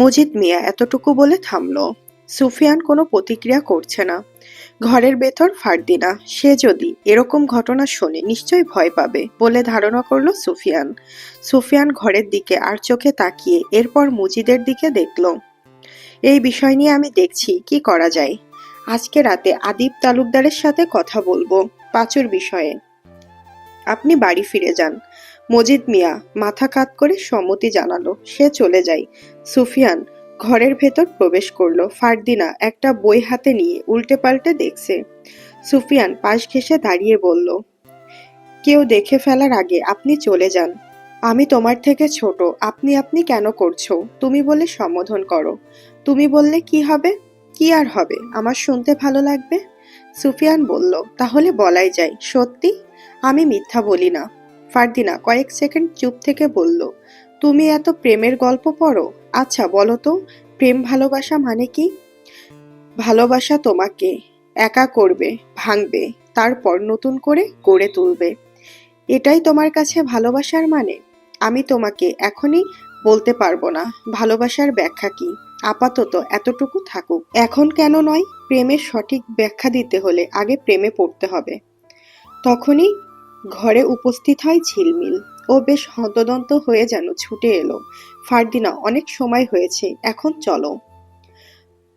মজিদ মিয়া এতটুকু বলে থামলো। সুফিয়ান কোনো প্রতিক্রিয়া করছে না। ঘরের ভেতর ফারদিনা সে যদি এরকম ঘটনা শোনে নিশ্চয়ই ভয় পাবে বলে ধারণা করল সুফিয়ান। সুফিয়ান ঘরের দিকে আর চোখে তাকিয়ে এরপর মুজিদের দিকে দেখল। এই বিষয় নিয়ে আমি দেখছি কি করা যায়। আজকে রাতে আদিব তালুকদারের সাথে কথা বলব পাঁচুর বিষয়ে। আপনি বাড়ি ফিরে যান। মজিদ মিয়া মাথা কাত করে সম্মতি জানালো। সে চলে যায়। সুফিয়ান ঘরের ভেতর প্রবেশ করল। ফারদিনা একটা বই হাতে নিয়ে উল্টে পাল্টে দেখছে। সুফিয়ান পাশ ঘেসে দাঁড়িয়ে বলল, কেউ দেখে ফেলার আগে আপনি চলে যান। আমি তোমার থেকে ছোট। আপনি আপনি কেন করছ? তুমি বলে সম্বোধন করো। তুমি বললে কি হবে? কি আর হবে? আমার শুনতে ভালো লাগবে? সুফিয়ান বলল, তাহলে বলাই যায়। সত্যি? আমি মিথ্যা বলি না। ফারদিনা কয়েক সেকেন্ড চুপ থেকে বলল, তুমি এত প্রেমের গল্প পড়ো? আচ্ছা বলো তো, প্রেম ভালোবাসা মানে কি? ভালোবাসা তোমাকে একা করবে, ভাঙবে, তারপর নতুন করে গড়ে তুলবে। এটাই তোমার কাছে ভালোবাসার মানে? আমি তোমাকে এখনই বলতে পারব না, ভালোবাসার ব্যাখ্যা কি? আপাতত এতটুকু থাকুক। এখন কেন নয়, প্রেমের সঠিক ব্যাখ্যা দিতে হলে আগে প্রেমে পড়তে হবে। তখনই ঘরে উপস্থিত হয় ঝিলমিল। ও বেশ হন্তদন্ত হয়ে যেন ছুটে এলো। ফারদিনা, অনেক সময় হয়েছে, এখন চলো।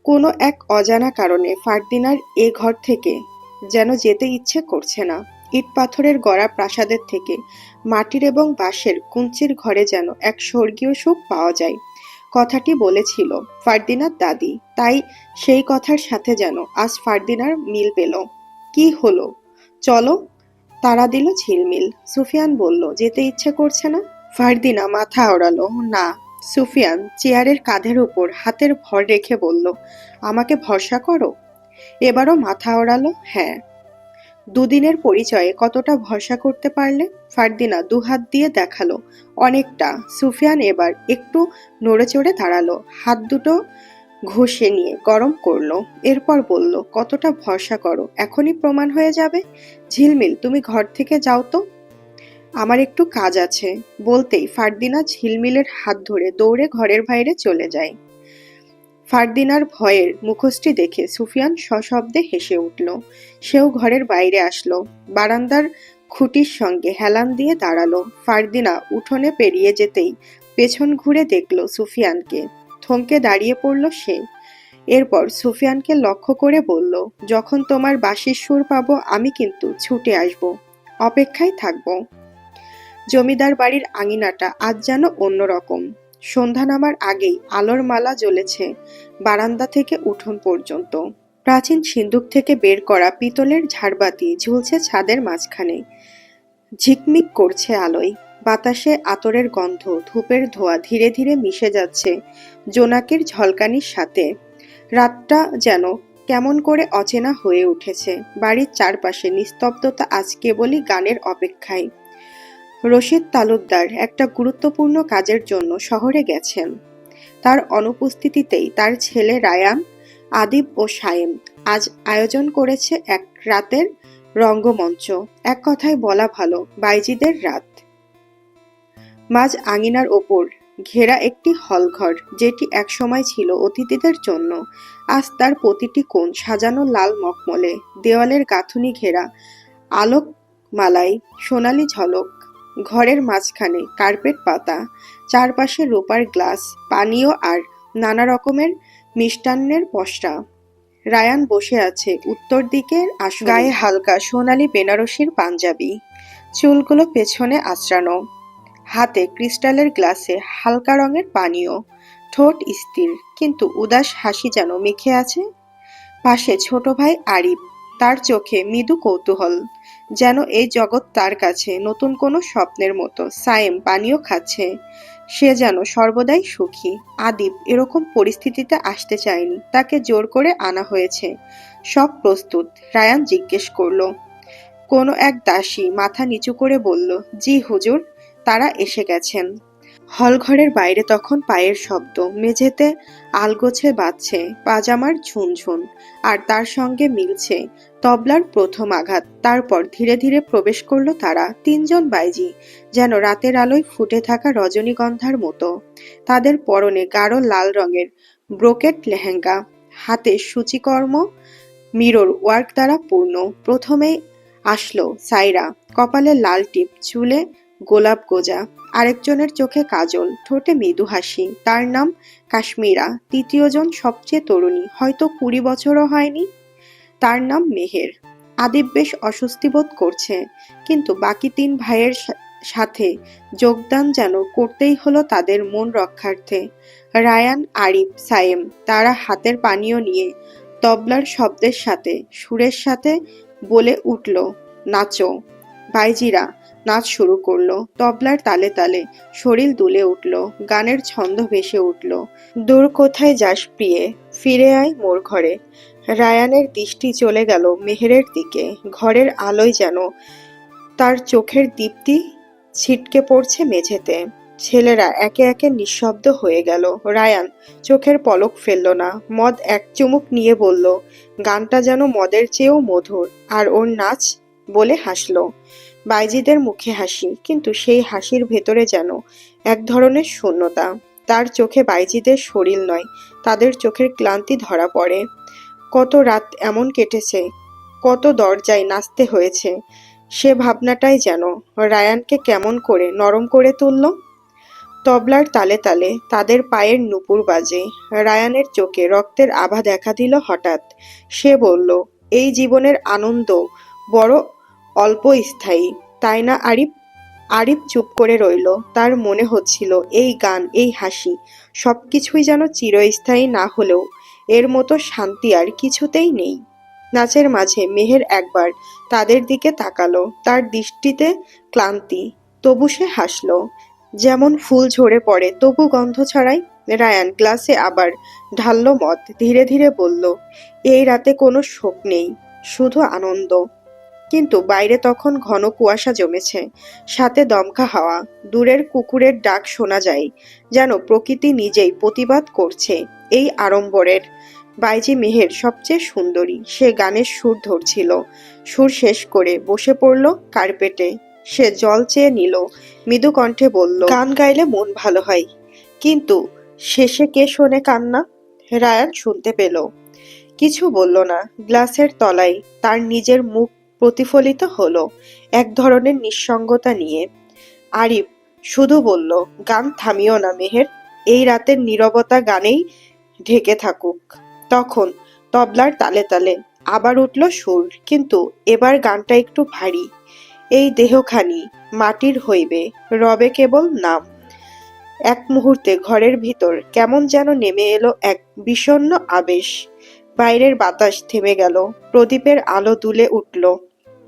কোনো এক অজানা কারণে ফারদিনার এ ঘর থেকে যেন যেতে ইচ্ছে করছে না। ইট পাথরের গড়া প্রাসাদের থেকে মাটির এবং বাঁশের কুঞ্চির ঘরে যেন এক স্বর্গীয় সুখ পাওয়া যায়। কথাটি বলেছিল ফারদিনার দাদি। তাই সেই কথার সাথে যেন আজ ফারদিনার মিল পেল। কি হলো? চলো তারা দিল ঝিলমিল। সুফিয়ান বলল, যেতে ইচ্ছে করছে না? ফারদিনা মাথা ওড়ালো, না। সুফিয়ান চেয়ারের কাঁধের উপর হাতের ভর রেখে বলল, আমাকে ভরসা করো। এবারও মাথা ওড়ালো হ্যাঁ। দুদিনের পরিচয়ে কতটা ভরসা করতে পারলে? ফারদিনা দুহাত দিয়ে দেখাল, অনেকটা। সুফিয়ান এবার একটু নড়ে চড়ে দাঁড়াল, হাত দুটো ঘষে নিয়ে গরম করল, এরপর বলল, কতটা ভরসা করো, এখনই প্রমাণ হয়ে যাবে। ঝিলমিল, তুমি ঘর থেকে যাও তো। আমার একটু কাজ আছে। বলতেই ফারদিনা ঝিলমিলের হাত ধরে দৌড়ে ঘরের বাইরে চলে যায়। ফারদিনার ভয়ের মুখোশটি দেখে সুফিয়ান সশব্দে হেসে উঠল। সেও ঘরের বাইরে আসলো, বারান্দার খুঁটির সঙ্গে হেলান দিয়ে দাঁড়াল। ফারদিনা উঠোনে পেরিয়ে যেতেই পেছন ঘুরে দেখল সুফিয়ানকে। থমকে দাঁড়িয়ে পড়ল সে। এরপর সুফিয়ানকে লক্ষ্য করে বলল, যখন তোমার বাঁশির সুর পাবো, আমি কিন্তু ছুটে আসব। অপেক্ষায় থাকব। জমিদার বাড়ির আঙিনাটা আজ যেন অন্যরকম। সন্ধ্যা নামার আগেই আলোর মালা জ্বলেছে বারান্দা থেকে উঠোন পর্যন্ত। প্রাচীন সিন্দুক থেকে বের করা পিতলের ঝাড়বাতি ঝুলছে ছাদের মাঝখানে। ঝিকমিক করছে আলোয়। বাতাসে আতরের গন্ধ ধূপের ধোয়া ধীরে ধীরে মিশে যাচ্ছে জোনাকির ঝলকানির সাথে। রাতটা যেন কেমন করে অচেনা হয়ে উঠেছে। বাড়ির চারপাশে নিস্তব্ধতা আজ কেবলই গানের অপেক্ষায়। রশিদ তালুকদার একটা গুরুত্বপূর্ণ কাজের জন্য শহরে গেছেন। তার অনুপস্থিতিতেই তার ছেলে রায়াম আদিব ও সায়েম আজ আয়োজন করেছে এক রাতের রঙ্গমঞ্চ। এক কথায় বলা ভালো, বাইজিদের রাত। মাঝ আঙিনার ওপর ঘেরা একটি হলঘর, যেটি একসময় ছিল অতিথিদের জন্য। আজ তার প্রতিটি কোণ সাজানো লাল মকমলে দেওয়ালের গাঁথুনি ঘেরা আলোক মালাই সোনালি ঝলক। ঘরের মাঝখানে কার্পেট পাতা, চারপাশে রোপার গ্লাস, পানীয় আর নানা রকমের মিষ্টান্নের পসরা রায়ান বসে আছে উত্তর দিকের গায়ে হালকা সোনালি বেনারসির পাঞ্জাবি। চুলগুলো পেছনে আঁচড়ানো। হাতে ক্রিস্টালের গ্লাসে হালকা রঙের পানীয়। ঠোঁট স্থির, কিন্তু উদাস হাসি যেন মেখে আছে। পাশে ছোট ভাই আরিফ, তার চোখে মৃদু কৌতূহল, যেন এই জগৎ তার কাছে নতুন কোনো স্বপ্নের মতো সায়েম পানীয় খাচ্ছে। সে যেন সর্বদাই সুখী। আদিব এরকম পরিস্থিতিতে আসতে চায়নি, তাকে জোর করে আনা হয়েছে। সব প্রস্তুত, রায়ান জিজ্ঞেস করল। কোনো এক দাসী মাথা নিচু করে বলল, জি হুজুর। তারা এসে গেছেন। হলঘরের বাইরে তখন পায়ের শব্দ, মেঝেতে আলগোছে বাজছে, পাজামার ঝুনঝুন, আর তার সঙ্গে মিলছে তবলার প্রথম আঘাত। তারপর ধীরে ধীরে প্রবেশ করল তারা, তিনজন বাইজি, যেন রাতের আলোয় ফুটে থাকা রজনীগন্ধার মতো। তাদের পরনে গাঢ় লাল রঙের ব্রোকেট লেহেঙ্গা, হাতে সূচিকর্ম, মিরর ওয়ার্ক দ্বারা পূর্ণ। প্রথমেই আসলো সাইরা, কপালে লাল টিপ, চুলে গোলাপ গোজা, আরেকজনের চোখে কাজল, ঠোঁটে মৃদু হাসি। তার নাম কাশ্মীরা তৃতীয়জন সবচেয়ে তরুণী, হয়তো কুড়ি বছরও হয়নি। তার নাম মেহের। আদিব বেশ অস্বস্তি বোধ করছে, কিন্তু বাকি তিন ভাইয়ের সাথে যোগদান যেন করতেই হলো তাদের মন রক্ষার্থে। রায়ান, আরিফ, সায়েম, তারা হাতের পানীয় নিয়ে তবলার শব্দের সাথে, সুরের সাথে বলে উঠল, নাচো, ভাইজিরা। নাচ শুরু করল। তবলার তালে তালে শরীর দুলে উঠল, গানের ছন্দ ভেসে উঠল। দূর কোথায় যাস প্রিয়ে? ফিরে আয় মোর ঘরে। রায়ানের দৃষ্টি চলে গেল মেহেরের দিকে। ঘরের আলোয় যেন তার চোখের দীপ্তি ছিটকে পড়ছে মেঝেতে। ছেলেরা একে একে নিঃশব্দ হয়ে গেল। রায়ান চোখের পলক ফেলল না। মদ এক চুমুক নিয়ে বলল, গানটা যেন মদের চেয়েও মধুর। আর ওর নাচ বলে হাসলো। বাইজিদের মুখে হাসি, কিন্তু সেই হাসির ভেতরে যেন এক ধরনের শূন্যতা। তার চোখে বাইজিদের শরীর নয়, তাদের চোখের ক্লান্তি ধরা পড়ে। কত রাত এমন কেটেছে, কত দরজায় নাচতে হয়েছে, সে ভাবনাটাই যেন রায়ানকে কেমন করে নরম করে তুলল। তবলার তালে তালে তাদের পায়ের নুপুর বাজে, রায়ানের চোখে রক্তের আভা দেখা দিল হঠাৎ। সে বলল, এই জীবনের আনন্দ বড় অল্প স্থায়ী। তাই না আরিফ আরিফ চুপ করে রইল। তার মনে হচ্ছিল, এই গান, এই হাসি সব কিছুই যেন চিরস্থায়ী না হলেও এর মতো শান্তি আর কিছুতেই নেই। নাচের মাঝে মেহের একবার তাদের দিকে তাকালো। তার দৃষ্টিতে ক্লান্তি, তবু সে হাসল। যেমন ফুল ঝরে পড়ে, তবু গন্ধ ছড়ায় রায়ান গ্লাসে আবার ঢাললো মত ধীরে ধীরে বলল, এই রাতে কোনো শোক নেই, শুধু আনন্দ। কিন্তু বাইরে তখন ঘন কুয়াশা জমেছে। সাথে দমকা হাওয়া, দূরের কুকুরের ডাক শোনা যায়, যেন প্রকৃতি নিজেই প্রতিবাদ করছে এই আড়ম্বরের। বাইজি মেহের সবচেয়ে সুন্দরী, সে গানের সুর ধরছিল, সুর শেষ করে বসে পড়ল কার্পেটে। সে জল চেয়ে নিল, মৃদু কণ্ঠে বলল, গান গাইলে মন ভালো হয়, কিন্তু শেষে কে শোনে কান্না? রায়ান শুনতে পেল। কিছু বলল না, গ্লাসের তলায় তার নিজের মুখ প্রতিফলিত হলো এক ধরনের নিঃসঙ্গতা নিয়ে। আরিফ শুধু বলল, গান থামিও না মেহের, এই রাতের নীরবতা গানেই ঢেকে থাকুক। তখন তবলার তালে তালে আবার উঠল সুর, কিন্তু এবার গানটা একটু ভারী। এই দেহখানি মাটির হইবে, রবে কেবল নাম। এক মুহূর্তে ঘরের ভিতর কেমন যেন নেমে এলো এক বিষণ্ণ আবেশ। বাইরের বাতাস থেমে গেল, প্রদীপের আলো দুলে উঠল।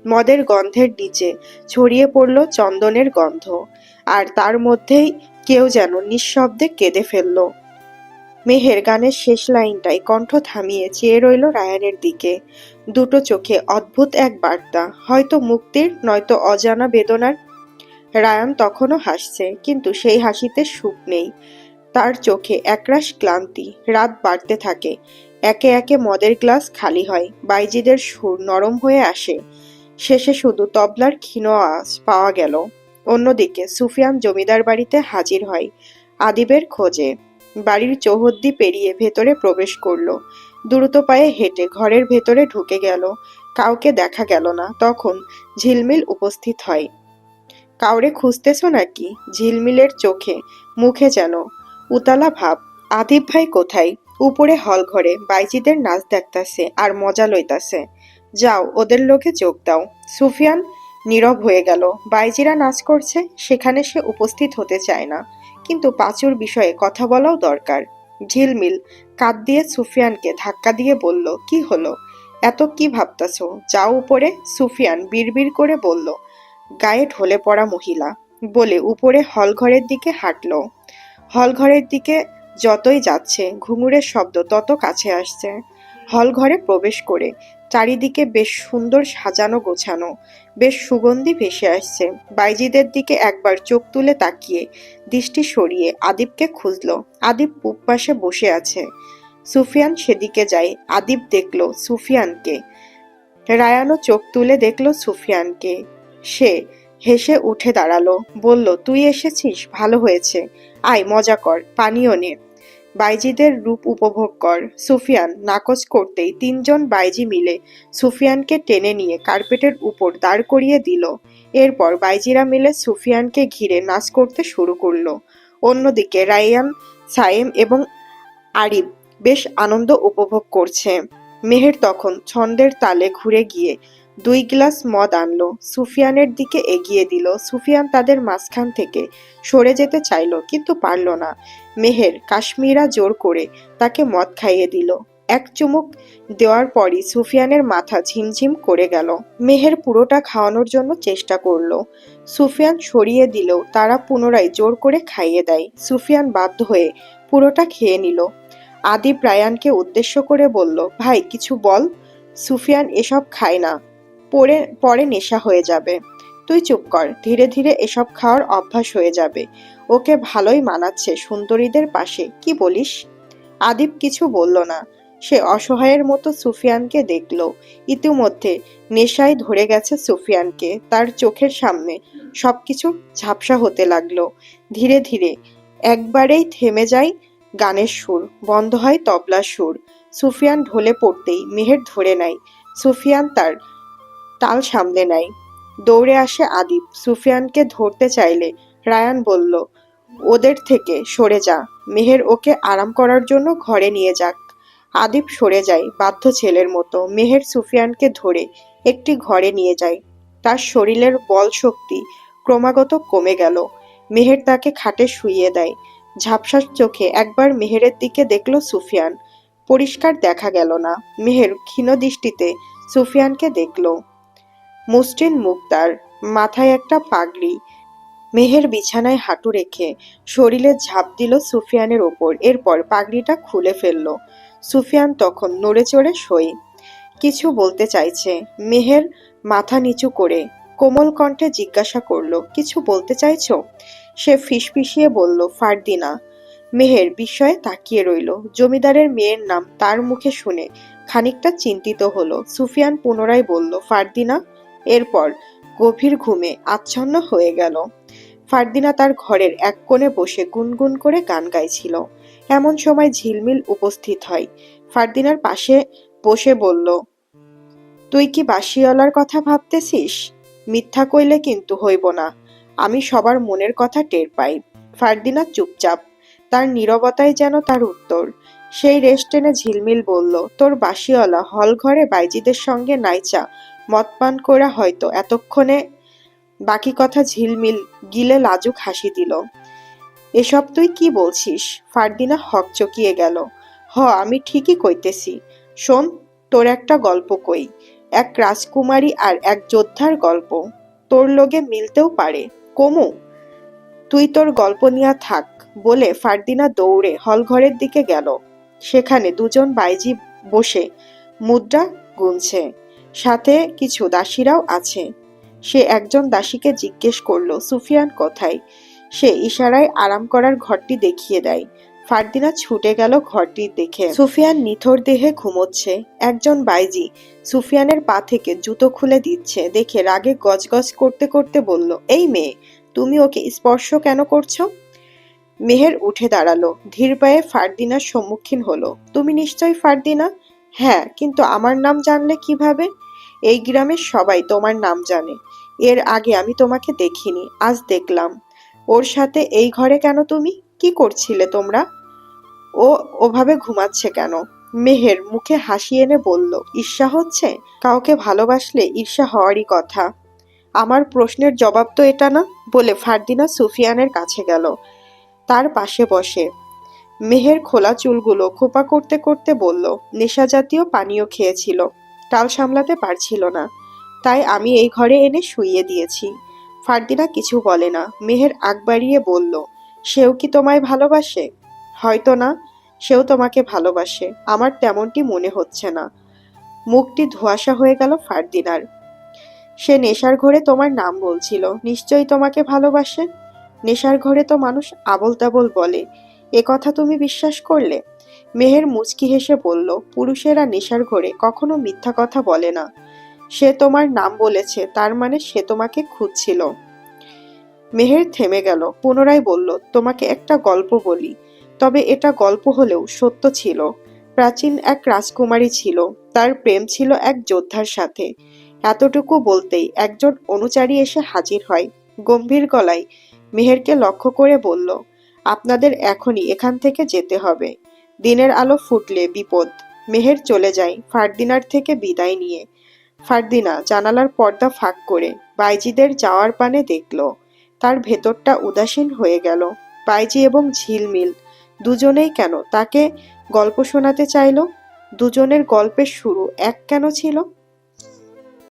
মদের গন্ধের নিচে ছড়িয়ে পড়ল চন্দনের গন্ধ, আর তার মধ্যেই কেউ যেন নিঃশব্দে কেঁদে ফেলল। মেহের গানের শেষ লাইনটাই কণ্ঠ থামিয়ে চেয়ে রইল রায়ানের দিকে। দুটো চোখে অদ্ভুত এক বার্তা, হয়তো মুক্তির, নয়তো অজানা বেদনার। রায়ান তখনও হাসছে, কিন্তু সেই হাসিতে সুখ নেই। তার চোখে একরাশ ক্লান্তি, রাত বাড়তে থাকে। একে একে মদের গ্লাস খালি হয়, বাইজিদের সুর নরম হয়ে আসে। শেষে শুধু তবলার ক্ষীণ আওয়াজ পাওয়া গেল। অন্যদিকে সুফিয়ান জমিদার বাড়িতে হাজির হয় আদিবের খোঁজে। বাড়ির চৌহদ্দি পেরিয়ে ভেতরে প্রবেশ করল। দ্রুত পায়ে হেঁটে ঘরের ভেতরে ঢুকে গেল। কাউকে দেখা গেল না। তখন ঝিলমিল উপস্থিত হয়। কাউরে খুঁজতেছ নাকি? ঝিলমিলের চোখে মুখে যেন উতালা ভাব। আদিব ভাই কোথায়? উপরে হল ঘরে। বাইজিদের নাচ দেখতাছে আর মজা লইতাছে। যাও, ওদের লোকে যোগ দাও। সুফিয়ান নীরব হয়ে গেল। বাইজিরা নাচ করছে, সেখানে সে উপস্থিত হতে চায় না। কিন্তু পাঁচুর বিষয়ে কথা বলাও দরকার। ঝিলমিল কাঁদ দিয়ে সুফিয়ানকে ধাক্কা দিয়ে বলল, কি হলো? এত কি ভাবতাছ? যাও উপরে, সুফিয়ান বিড়বিড় করে বলল। গায়ে ঢলে পড়া মহিলা বলে উপরে হলঘরের দিকে হাঁটলো। হলঘরের দিকে যতই যাচ্ছে, ঘুঙুরের শব্দ তত কাছে আসছে। হল ঘরে প্রবেশ করে চারিদিকে বেশ সুন্দর সাজানো গোছানো, বেশ সুগন্ধি ভেসে আসছে। বাইজিদের দিকে একবার চোখ তুলে তাকিয়ে দৃষ্টি সরিয়ে আদিবকে খুঁজলো। আদিব পূব পাশে বসে আছে। সুফিয়ান সেদিকে যায়। আদিব দেখল সুফিয়ানকে। রায়ানও চোখ তুলে দেখল সুফিয়ানকে। সে হেসে উঠে দাঁড়াল। বলল, তুই এসেছিস? ভালো হয়েছে। আয়, মজা কর। পানীয় নে। বাইজিদের রূপ উপভোগ কর। সুফিয়ান নাকচ করতেই তিনজন বাইজি মিলে সুফিয়ানকে টেনে নিয়ে কার্পেটের উপর দাঁড় করিয়ে দিল। এরপর বাইজিরা মিলে সুফিয়ানকে ঘিরে নাচ করতে শুরু করল। অন্যদিকে রায়ান সায়েম এবং আরিব বেশ আনন্দ উপভোগ করছে। মেহের তখন ছন্দের তালে ঘুরে গিয়ে দুই গ্লাস মদ আনলো। সুফিয়ানের দিকে এগিয়ে দিল। সুফিয়ান তাদের মাঝখান থেকে সরে যেতে চাইলো, কিন্তু পারল না। মেহের কাশ্মীরা জোর করে তাকে মদ খাইয়ে দিল। এক চুমুক দেওয়ার পরই সুফিয়ানের মাথা ঝিমঝিম করে গেল। মেহের পুরোটা খাওয়ানোর জন্য চেষ্টা করল। সুফিয়ান সরিয়ে দিলেও তারা পুনরায় জোর করে খাইয়ে দেয়। সুফিয়ান বাধ্য হয়ে পুরোটা খেয়ে নিল। আদি প্রায়ানকে উদ্দেশ্য করে বলল, ভাই, কিছু বল। সুফিয়ান এসব খায় না। পরে পরে নেশা হয়ে যাবে। তুই চুপ কর, ধীরে ধীরে এসব খাওয়ার অভ্যাস হয়ে যাবে। ওকে ভালোই মানাচ্ছে সুন্দরীদের পাশে, কি বলিস? আদিব কিছু বলল না। সে অসহায়ের মতো সুফিয়ানকে দেখল। ইতিমধ্যে নেশায় ধরে গেছে সুফিয়ানকে, তার চোখের সামনে সবকিছু ঝাপসা হতে লাগল। ধীরে ধীরে একবারেই থেমে যায় গানের সুর, বন্ধ হয় তবলার সুর। সুফিয়ান ঢলে পড়তেই, মেহের ধরে নেয়। সুফিয়ান তার তাল সামলে নেয়। দৌড়ে আসে আদিব। সুফিয়ানকে ধরতে চাইলে রায়ান বলল, ওদের থেকে সরে যা। মেহের ওকে আরাম করার জন্য ঘরে নিয়ে যাক। আদিব সরে যায় বাধ্য ছেলের মতো। মেহের সুফিয়ানকে ধরে একটি ঘরে নিয়ে যায়। তার শরীরের বল শক্তি ক্রমাগত কমে গেল। মেহের তাকে খাটে শুইয়ে দেয়। ঝাপসার চোখে একবার মেহেরের দিকে দেখল সুফিয়ান। পরিষ্কার দেখা গেল না। মেহের ক্ষীণ দৃষ্টিতে সুফিয়ানকে দেখল। মসৃণ মুখ তার মাথায় একটা পাগড়ি মেহের বিছানায় হাঁটু রেখে শরীরে ঝাঁপ দিল সুফিয়ানের ওপর। এরপর পাগড়িটা খুলে ফেলল। সুফিয়ান তখন নড়ে চড়ে শোয়। কিছু বলতে চাইছে। মেহের মাথা নিচু করে কোমল কণ্ঠে জিজ্ঞাসা করল, কিছু বলতে চাইছ? সে ফিসফিসিয়ে বলল, ফারদিনা। মেহের বিস্ময়ে তাকিয়ে রইল। জমিদারের মেয়ের নাম তার মুখে শুনে খানিকটা চিন্তিত হলো। সুফিয়ান পুনরায় বলল, ফারদিনা এরপর গভীর ঘুমে আচ্ছন্ন হয়ে গেল। ফারদিনা তার ঘরের এক কোণে বসে গুনগুন করে গান গাইছিল। এমন সময় ঝিলমিল উপস্থিত হয়। ফারদিনার পাশে বসে বলল, তুই কি বাসিওয়ালার কথা ভাবতেছিস? মিথ্যা কইলে কিন্তু হইব না। আমি সবার মনের কথা টের পাই ফারদিনা চুপচাপ, তার নীরবতাই যেন তার উত্তর। সেই রেস্ট টেনে ঝিলমিল বলল, তোর বাসিওয়ালা হল ঘরে বাইজিদের সঙ্গে নাইচা মদ পান করা হয়তো এতক্ষণে বাকি কথা ঝিলমিল গিলে লাজুক হাসি দিল। এসব তুই কি বলছিস? ফারদিনা হক চকিয়ে গেল। হ, আমি ঠিকই কইতেছি। শোন, তোর একটা গল্প কই। এক রাজকুমারী আর এক যোদ্ধার গল্প। তোর লোগে মিলতেও পারে। কমু, তুই তোর গল্প নিয়া থাক। বলে ফারদিনা দৌড়ে হলঘরের দিকে গেল। সেখানে দুজন বাইজি বসে মুদ্রা গুনছে। সাথে কিছু দাসীরাও আছে। সে একজন দাসীকে জিজ্ঞেস করল, সুফিয়ান কোথায়? সে ইশারায় আরাম করার ঘরটি দেখিয়ে দেয়। ফারদিনা ছুটে গেল ঘরটি দেখে। সুফিয়ান নিথর দেহে ঘুমোচ্ছে। একজন বাইজি সুফিয়ানের পা থেকে জুতো খুলে দিচ্ছে, দেখে রাগে গজগজ করতে করতে বলল, এই মেয়ে, তুমি ওকে স্পর্শ কেন করছ? মেহের উঠে দাঁড়াল। ধীর পায়ে ফারদিনার সম্মুখীন হলো। তুমি নিশ্চয়ই ফারদিনা? হ্যাঁ কিন্তু আমার নাম জানলে কীভাবে? এই গ্রামের সবাই তোমার নাম জানে। এর আগে আমি তোমাকে দেখিনি, আজ দেখলাম। ওর সাথে এই ঘরে কেন তুমি? কি করছিলে তোমরা? ও ওভাবে ঘুমাচ্ছে কেন? মেহের মুখে হাসি এনে বলল, ঈর্ষা হচ্ছে? কাউকে ভালোবাসলে ঈর্ষা হওয়ারই কথা। আমার প্রশ্নের জবাব তো এটা না, বলে ফারদিনা সুফিয়ানের কাছে গেল। তার পাশে বসে। মেহের খোলা চুলগুলো খোপা করতে করতে বলল, নেশা জাতীয় পানীয় খেয়েছিল। টাল সামলাতে পারছিল না। তাই আমি এই ঘরে এনে শুইয়ে দিয়েছি। ফারদিনা কিছু বলে না। মেহের আগ বাড়িয়ে বলল, সেও কি তোমায় ভালোবাসে? হয়তো না, সেও তোমাকে ভালোবাসে। আমার তেমনটি মনে হচ্ছে না। মুখটি ধোঁয়াশা হয়ে গেল ফারদিনার। সে নেশার ঘরে তোমার নাম বলছিল। নিশ্চয়ই তোমাকে ভালোবাসে? নেশার ঘরে তো মানুষ আবল তাবল বলে। এ কথা তুমি বিশ্বাস করলে? মেহের মুচকি হেসে বলল, পুরুষেরা নেশার ঘরে, কখনো মিথ্যা কথা বলে না। সে তোমার নাম বলেছে, তার মানে সে তোমাকে খুঁজছিল মেহের থেমে গেল, পুনরায় বলল, তোমাকে একটা গল্প বলি। তবে এটা গল্প হলেও সত্য ছিল। প্রাচীন এক রাজকুমারী ছিল, তার প্রেম ছিল এক যোদ্ধার সাথে। এতটুকু বলতেই একজন অনুচারী এসে হাজির হয়। গম্ভীর গলায় মেহেরকে লক্ষ্য করে বলল, আপনাদের এখনই এখান থেকে যেতে হবে। দিনের আলো ফুটলে বিপদ। মেহের চলে যায় ফারদিনার থেকে বিদায় নিয়ে। ফারদিনা জানালার পর্দা ফাঁক করে বাইজিদের যাওয়ার পানে দেখল, তার ভেতরটা উদাসীন হয়ে গেল। বাইজি এবং ঝিলমিল, দুজনেই কেন তাকে গল্প শোনাতে চাইল? দুজনের গল্পের শুরু এক কেন ছিল?